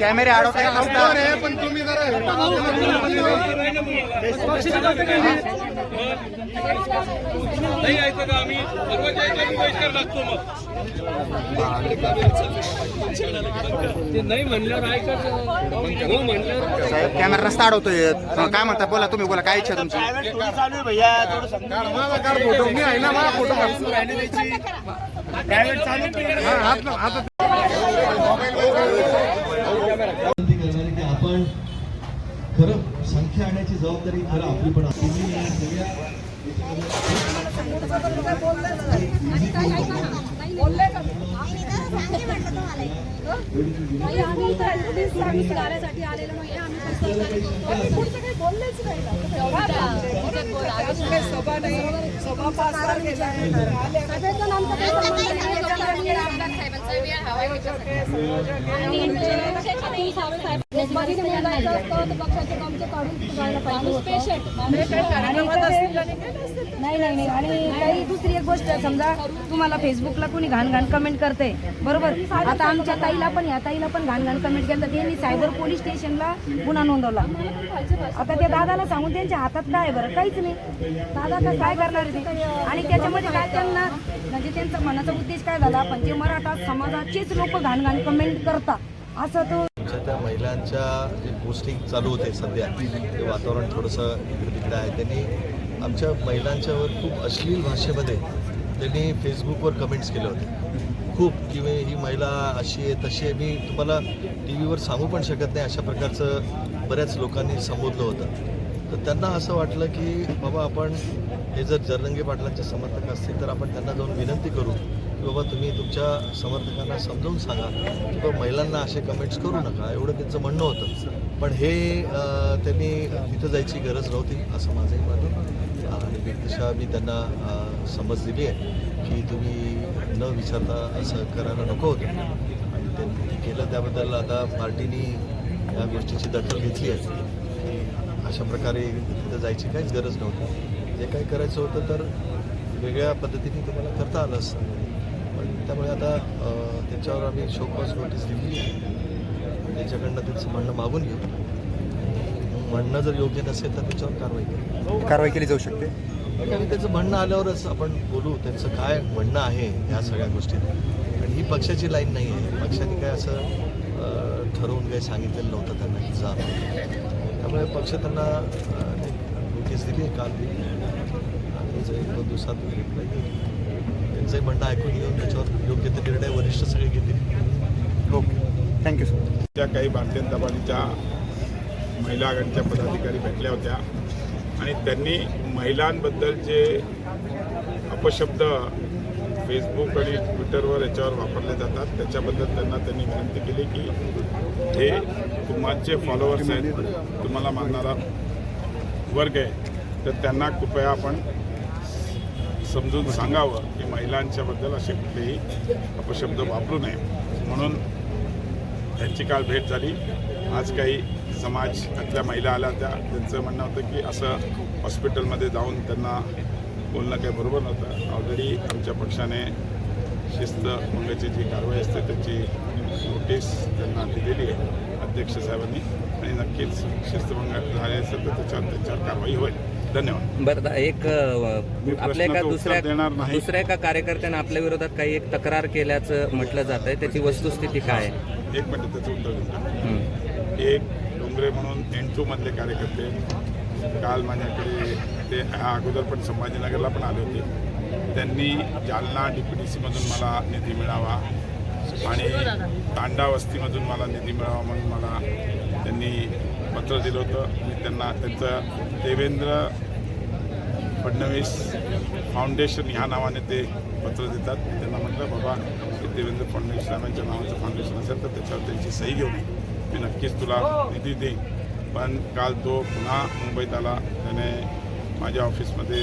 कॅमेरे अडवता नसतात पण तुम्ही नाही यायचं का आम्ही परवाच्या यायच्या बहिष्कार लागतो मग ते नाही म्हणल्यावर ऐकायचं हो म्हणल्यावर साहेब कॅमेरा रस्ता अडवतोय. हं, काय म्हणता? बोला तुम्ही बोला काय इच्छा तुमची? फोटो मी आहे ना मला फोटो करणार की आपण खरं संख्या आणण्याची जबाबदारी खरं आपली पण सगळ्या नाही, कार्यासाठी नाही आम्ही बोललेच नाही. सभा नाही सभा पास आणि पक्षाचे कामचे काढून जायला पाहिजे नाही नाही नाही आणि काही दुसरी एक गोष्ट आहे, समजा तुम्हाला फेसबुकला कोणी घाण घाण कमेंट करते बरोबर? आता आमच्या ताईला पण या ताईला पण घाण घाण कमेंट केलं तर त्यांनी सायबर पोलीस स्टेशनला गुन्हा नोंदवला. आता त्या दादाला सांगून त्यांच्या हातात काय बरं? काहीच नाही. दादा आता काय करणार ते? आणि त्याच्यामध्ये काय त्यांना म्हणजे त्यांचा मनाचा उद्देश काय झाला? पण जे मराठा समाजाचेच लोक घाण घाण कमेंट करतात असं तो त्या महिलांच्या जे पोस्टिंग चालू होते सध्या ते वातावरण थोडंसं इकडे तिकडे आहे. त्यांनी आमच्या महिलांच्यावर खूप अश्लील भाषेमध्ये त्यांनी फेसबुकवर कमेंट्स केले होते. खूप की ही महिला अशी आहे तशी आहे. मी तुम्हाला टी व्हीवर सांगू पण शकत नाही अशा प्रकारचं बऱ्याच लोकांनी संबोधलं होतं. तर त्यांना असं वाटलं की बाबा आपण हे जर जरंगे पाटलांचे समर्थक असतील तर आपण त्यांना जाऊन विनंती करू की बाबा तुम्ही तुमच्या समर्थकांना समजावून सांगा की बाबा महिलांना असे कमेंट्स करू नका एवढं त्यांचं म्हणणं होतं. पण हे त्यांनी तिथं जायची गरज नव्हती असं माझंही मत आणि तशा मी त्यांना समज दिली आहे. की तुम्ही न विचारता असं करायला नको होतं. आणि त्यांनी ते केलं त्याबद्दल आता पार्टीनी या गोष्टीची दखल घेतली आहे. की अशा प्रकारे तिथं जायची काहीच गरज नव्हती. जे काही करायचं होतं तर वेगळ्या पद्धतीने तुम्हाला करता आलं असतं. पण त्यामुळे आता त्याच्यावर आम्ही शोकॉज नोटीस दिली आहे. त्याच्याकडनं त्यांचं म्हणणं मागून घेऊ. म्हणणं जर योग्य नसेल तर त्याच्यावर कारवाई करू. कारवाई केली जाऊ शकते. आणि त्याचं म्हणणं आल्यावरच आपण बोलू त्यांचं काय म्हणणं आहे ह्या सगळ्या गोष्टीत. आणि ही पक्षाची लाईन नाही आहे. पक्षाने काय असं ठरवून काही सांगितलेलं नव्हतं त्यांना की जा. त्यामुळे पक्ष त्यांना नोटीस दिली आहे काल. दिली आणि जर एक दोन दिवसात रिप्लाय त्यांचंही म्हणणं ऐकून घेऊन त्याच्यावर योग्य ते निर्णय वरिष्ठ सगळे घेतील. ओके. थँक्यू सर त्या काही भारतीय जनता पार्टीच्या महिला आघाडीच्या पदाधिकारी भेटल्या होत्या आणि त्यांनी महिलांबद्दल जे अपशब्द फेसबुक आणि ट्विटरवर याच्यावर वापरले जातात त्याच्याबद्दल त्यांना त्यांनी विनंती केली की हे तुमचे फॉलोअर्स आहेत तुम्हाला मानणारा वर्ग आहे तर त्यांना कृपया आपण समजून सांगावं की महिलांच्याबद्दल असे कुठलेही अपशब्द वापरू नये. म्हणून त्यांची काल भेट झाली. आज काही समाजातल्या महिला आल्या होत्या त्यांचं म्हणणं होतं की असं हॉस्पिटलमध्ये जाऊन त्यांना बोलणं काही बरोबर नव्हतं. ऑलरेडी आमच्या पक्षाने शिस्त भंगाची जी कारवाई असते त्याची नोटीस त्यांना दिलेली आहे अध्यक्ष साहेबांनी. आणि नक्कीच शिस्तभंग झाले असेल तर त्याच्यावर त्यांच्यावर कारवाई होईल. धन्यवाद. बरं एक आपल्या एका दुसऱ्या. दुसऱ्या एका कार्यकर्त्यानं आपल्या विरोधात काही एक तक्रार केल्याचं म्हटलं जात आहे त्याची वस्तुस्थिती काय आहे? एक मिनिट त्याचं उत्तर देतो. हं. एक डोंगरे म्हणून एन टू मधले कार्यकर्ते काल माझ्याकडे ते ह्या अगोदर पण संभाजीनगरला पण आले होते. त्यांनी जालना डी पी डी सीमधून मला निधी मिळावा आणि तांडा वस्तीमधून मला निधी मिळावा म्हणून मला त्यांनी पत्र दिलं होतं. मी त्यांना त्यांचं देवेंद्र फडणवीस फाउंडेशन ह्या नावाने ते पत्र देतात. त्यांना म्हटलं बाबा देवेंद्र फडणवीस साहेबांच्या नावाचं फाउंडेशन असेल तर त्याच्यावर त्यांची सही घेऊन मी नक्कीच तुला निधी देईन. पण काल तो पुन्हा मुंबईत आला. त्याने माझ्या ऑफिसमध्ये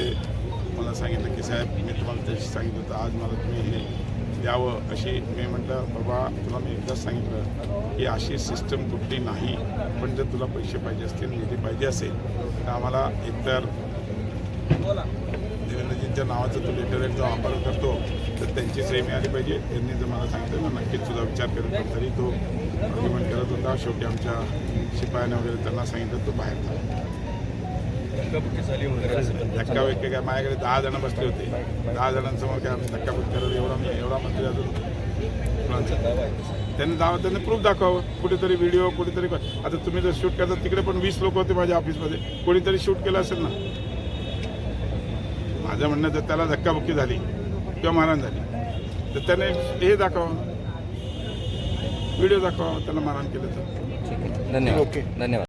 मला सांगितलं की साहेब मी तुम्हाला त्याशी सांगितलं होतं. आज मला तुम्ही हे द्यावं. अशी मी म्हटलं बाबा तुला मी एकदाच सांगितलं की अशी सिस्टम कुठली नाही. पण जर तुला पैसे पाहिजे असतील निधी पाहिजे असेल तर आम्हाला एकतर त्यांच्या नावाचा तो लेटरहेडचा वापर करतो तर त्यांची सही मिळाली पाहिजे. त्यांनी जर मला सांगितलं तर नक्कीच सुद्धा विचार पण तरी तो आर्ग्युमेंट करत होता. शेवटी आमच्या शिपायाने वगैरे त्यांना सांगितलं तो बाहेर झाला. धक्का वक्के काय माझ्याकडे दहा जण बसले होते. दहा जणांसमोर काय आम्ही धक्काबुक्की करत एवढा मी एवढा मंत्री अजून? त्यांनी दावा त्यांनी प्रूफ दाखवावं. कुठेतरी व्हिडिओ कुठेतरी आता तुम्ही जर शूट करता तिकडे पण वीस लोक होते माझ्या ऑफिसमध्ये कोणीतरी शूट केलं असेल ना माझं म्हणणं तर त्याला धक्काबुक्की झाली किंवा मारहाण झाली तर त्याने हे दाखवावं. व्हिडिओ दाखवावा त्याला मारहाण केलं तर. धन्यवाद. धन्यवाद.